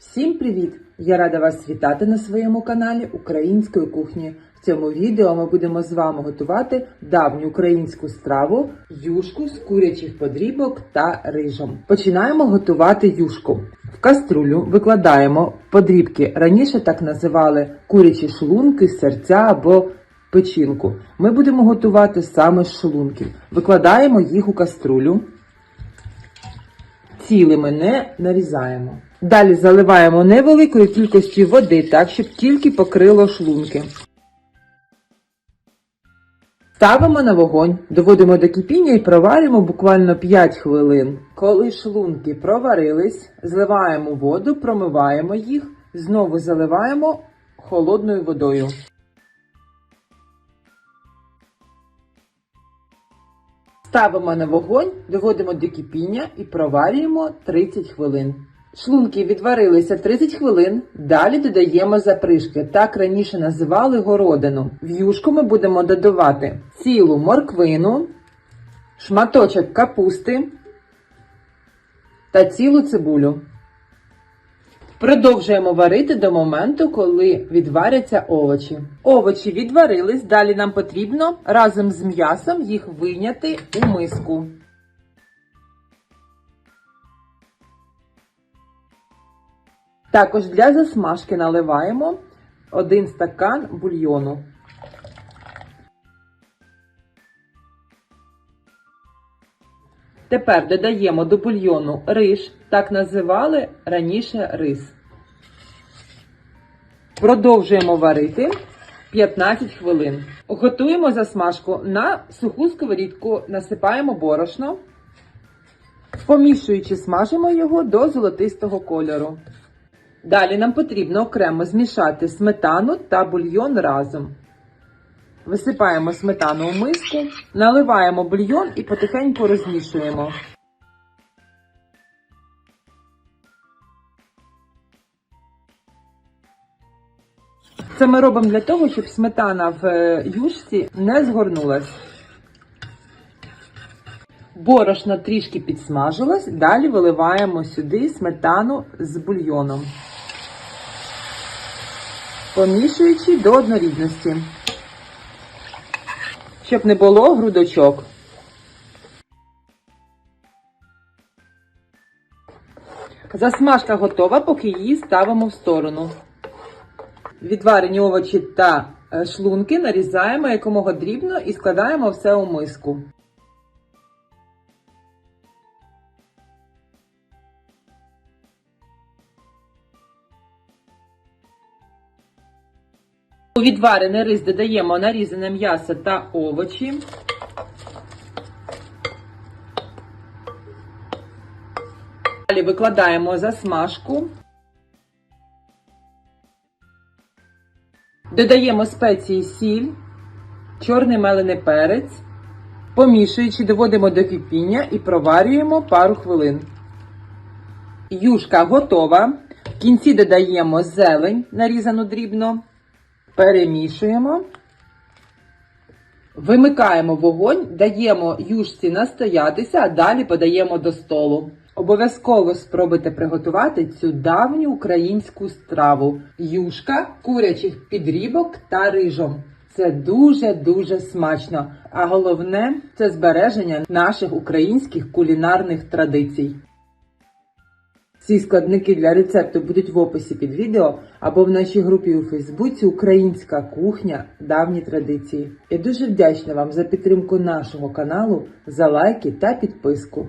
Всім привіт! Я рада вас вітати на своєму каналі Української кухні. В цьому відео ми будемо з вами готувати давню українську страву юшку з курячих подрібок та рижом. Починаємо готувати юшку. В каструлю викладаємо подрібки. Раніше так називали курячі шлунки, серця або печінку. Ми будемо готувати саме з шлунків. Викладаємо їх у каструлю цілими не нарізаємо. Далі заливаємо невеликою кількістю води, так, щоб тільки покрило шлунки. Ставимо на вогонь, доводимо до кипіння і проваримо буквально 5 хвилин. Коли шлунки проварились, зливаємо воду, промиваємо їх, знову заливаємо холодною водою. Ставимо на вогонь, доводимо до кипіння і проварюємо 30 хвилин. Шлунки відварилися 30 хвилин, далі додаємо запришки. Так раніше називали городину. В юшку ми будемо додавати цілу морквину, шматочок капусти та цілу цибулю. Продовжуємо варити до моменту, коли відваряться овочі. Овочі відварились, далі нам потрібно разом з м'ясом їх вийняти у миску. Також для засмажки наливаємо 1 стакан бульйону. Тепер додаємо до бульйону риж, так називали раніше рис. Продовжуємо варити 15 хвилин. Готуємо засмажку на суху сковорідку, насипаємо борошно, помішуючи, смажимо його до золотистого кольору. Далі нам потрібно окремо змішати сметану та бульйон разом. Висипаємо сметану у миску, наливаємо бульйон і потихеньку розмішуємо. Це ми робимо для того, щоб сметана в е, юшці не згорнулась. Борошно трішки підсмажилось, далі виливаємо сюди сметану з бульйоном, помішуючи до однорідності, щоб не було грудочок. Засмажка готова, поки її ставимо в сторону. Відварені овочі та е, шлунки нарізаємо якомога дрібно і складаємо все у миску. У відварений рис додаємо нарізане м'ясо та овочі. Далі викладаємо засмажку. Додаємо спеції сіль, чорний мелений перець, помішуючи, доводимо до кипіння і проварюємо пару хвилин. Юшка готова. В кінці додаємо зелень, нарізану дрібно, перемішуємо. Вимикаємо вогонь, даємо юшці настоятися, а далі подаємо до столу. Обов'язково спробуйте приготувати цю давню українську страву юшка, курячих підрібок та рижом. Це дуже-дуже смачно, а головне це збереження наших українських кулінарних традицій. Ці складники для рецепту будуть в описі під відео або в нашій групі у Фейсбуці Українська кухня давні традиції. Я дуже вдячна вам за підтримку нашого каналу, за лайки та підписку.